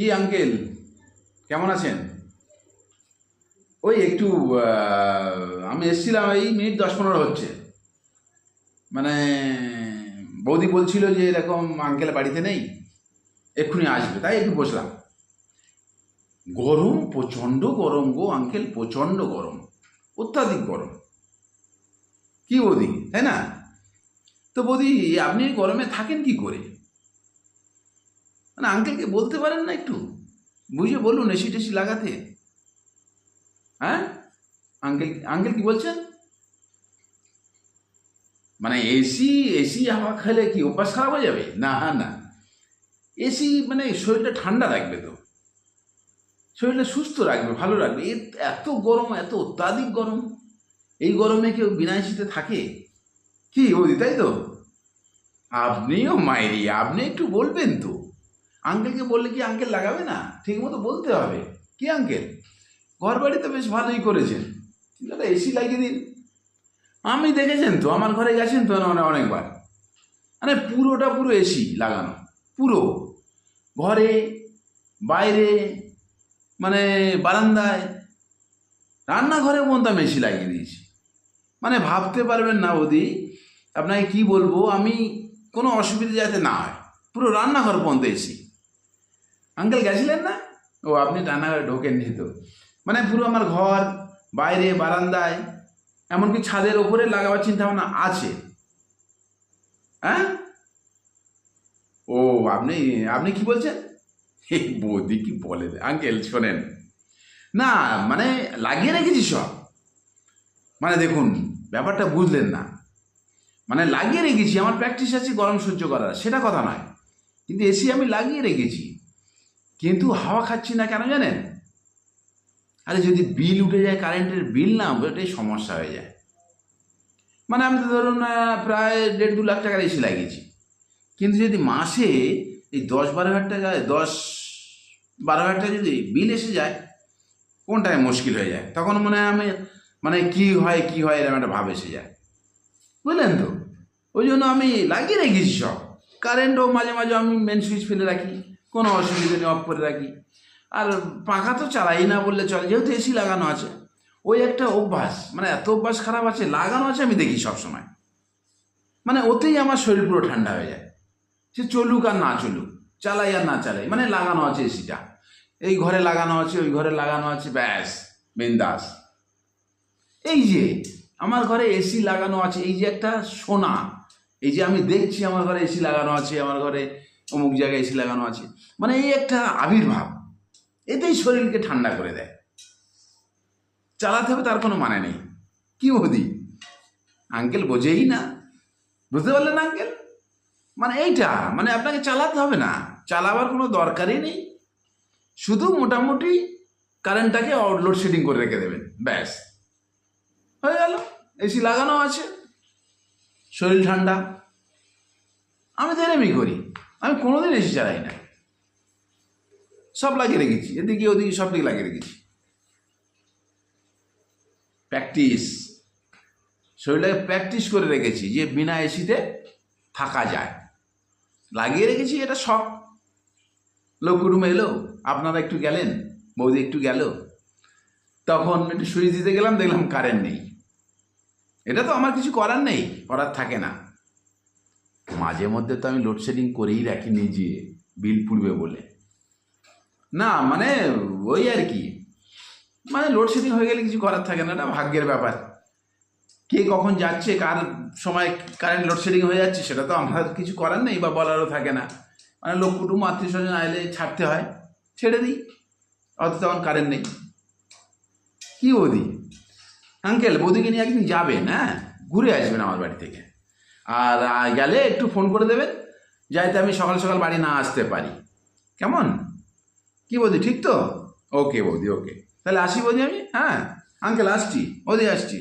কি আঙ্কেল? কেমন আছেন? ওই একটু আমি এসেছিলাম এই মিনিট দশ পনেরো হচ্ছে। মানে বৌদি বলছিল যে এরকম আঙ্কেল বাড়িতে নেই, এক্ষুনি আসবে, তাই একটু বসলাম। গরম, প্রচণ্ড গরম গো আঙ্কেল, প্রচণ্ড গরম, অত্যাধিক গরম। কি বৌদি, তাই না? তো বৌদি, আপনি গরমে থাকেন কি করে? মানে আঙ্কেলকে বলতে পারেন না একটু? বুঝে বলুন এসি টেসি লাগাতে। হ্যাঁ? আঙ্কেল আঙ্কেল কি বলছেন? মানে এসি এসি হাওয়া খেলে কি অভ্যাস খারাপ হয়ে যাবে? না হ্যাঁ না। এসি মানে শরীরটা ঠান্ডা রাখবে তো। শরীরটা সুস্থ রাখবে, ভালো রাখবে। এত গরম, এত অত্যাধিক গরম। এই গরমে কেউ বিনা এসিতে থাকে? কি বৌদি, তাই তো? আপনিও মায়েরি আপনি একটু বলবেন তো। আঙ্কেলকে বললে কি আঙ্কেল লাগাবে না? ঠিক মতো বলতে হবে। কি আঙ্কেল? ঘর বাড়ি তো বেশ ভালোই করেছেন। একটা এসি লাগিয়ে দিন। আমি দেখেছেন তো, আমার ঘরে গেছেন তো মানে অনেকবার। মানে পুরোটা পুরো এসি লাগানো। পুরো। ঘরে, বাইরে মানে বারান্দায়। রান্নাঘরে পর্যন্ত আমি এসি লাগিয়ে দিয়েছি। মানে ভাবতে পারবেন না ওদি আপনাকে কি বলব, আমি কোনো অসুবিধা যাতে না হয়। পুরো রান্নাঘর পর্যন্ত এসি আঙ্কেল গেছিলেন না? ও, আপনি রান্নাঘরে ঢোকেননি তো মানে পুরো আমার ঘর, বাইরে, বারান্দায়, এমনকি ছাদের ওপরে লাগাবার চিন্তা ভাবনা আছে। হ্যাঁ? ও, আপনি আপনি কি বলছেন? বৌদি কি বলে আঙ্কেল, শোনেন। না মানে লাগিয়ে রেখেছি সব। মানে দেখুন, ব্যাপারটা বুঝলেন না। মানে লাগিয়ে রেখেছি, আমার প্র্যাকটিস আছে গরম সহ্য করার, সেটা কথা নয়। কিন্তু এসি আমি লাগিয়ে রেখেছি। কিন্তু হাওয়া খাচ্ছি না কেন জানেন? আরে যদি বিল উঠে যায়, কারেন্টের বিল না ওটাই সমস্যা হয়ে যায়। মানে আমি তো ধরুন প্রায় দেড় দু লাখ টাকার এসি লাগিয়েছি। কিন্তু যদি মাসে এই দশ বারো হাজার টাকা, দশ বারো হাজার টাকা যদি বিল এসে যায়, কোনটায় মুশকিল হয়ে যায়? তখন মনে হয় আমি মানে কি হয় কি হয়, এরকম একটা ভাব এসে যায়। বুঝলেন তো? ওই জন্য আমি লাগিয়ে রেখেছি সব। কারেন্টও মাঝে মাঝে আমি মেন সুইচ ফেলে রাখি। কোনো অসুবিধা নেই, অফ করে রাখি। আর পাখা তো চালাই না বললে চলে, যেহেতু এসি লাগানো আছে। ওই একটা অভ্যাস মানে এত অভ্যাস খারাপ আছে, লাগানো আছে আমি দেখি সব সময় মানে ওতেই আমার শরীর পুরো ঠান্ডা হয়ে যায়। সে চলুক আর না চলুক, চালাই আর না চালাই মানে লাগানো আছে এসিটা এই ঘরে লাগানো আছে, ওই ঘরে লাগানো আছে, ব্যাস, বিন্দাস। এই যে, আমার ঘরে এসি লাগানো আছে, এই যে একটা সোনা, এই যে আমি দেখছি আমার ঘরে এসি লাগানো আছে, আমার ঘরে অমুক জায়গায় এসি লাগানো আছে। মানে এই একটা আবির্ভাব। এতেই শরীরকে ঠান্ডা করে দেয়। চালাতে হবে তার কোনো মানে নেই। কি বৌদি? আঙ্কেল বোঝেই না। বুঝতে পারলেন আঙ্কেল? মানে এইটা মানে আপনাকে চালাতে হবে না। চালাবার কোনো দরকারই নেই। শুধু মোটামুটি কারেন্টটাকে আউটলোড লোডশেডিং করে রেখে দেবেন। ব্যাস। হয়ে গেল। এসি লাগানো আছে। শরীর ঠান্ডা। আমি তো এরমই করি। আমি কোনোদিন এসি চালাই না সব লাগিয়ে রেখেছি, এদিকে ওদিকে সব দিকে লাগিয়ে রেখেছি। প্র্যাকটিস শরীরটাকে প্র্যাকটিস করে রেখেছি যে বিনা এসিতে থাকা যায়। লাগিয়ে রেখেছি, এটা শখ। লোক কুটুম এলো, আপনারা একটু গেলেন, বৌদি একটু গেল। তখন একটু সুইচ দিতে গেলাম, দেখলাম কারেন্ট নেই। এটা তো আমার কিছু করার নেই, করার থাকে না। মাঝে মধ্যে তো আমি লোডশেডিং করেই রাখি নিজে, বিল পুড়বে বলে। না মানে ওই আর কি। মানে লোডশেডিং হয়ে গেলে কিছু করার থাকে না, এটা ভাগ্যের ব্যাপার। কে কখন যাচ্ছে, কার সময় কারেন্ট লোডশেডিং হয়ে যাচ্ছে, সেটা তো আমার কিছু করার নেই বা বলারও থাকে না। মানে লোক কুটুম্ব আত্মীয় স্বজন আইলে ছাড়তে হয়, ছেড়ে দিই। অত তখন কারেন্ট নেই। কি বৌদি? আঙ্কেল বৌদিকে নিয়ে একদিন যাবেন হ্যাঁ? ঘুরে আসবেন আমার বাড়ি থেকে। আর গেলে একটু ফোন করে দেবেন যাইতে আমি সকাল সকাল বাড়ি না আসতে পারি। কেমন? কি বৌদি, ঠিক তো? ওকে বৌদি, ওকে। তাহলে আসি বৌদি আমি? হ্যাঁ আঙ্কেল আসছি, বৌদি আসছি।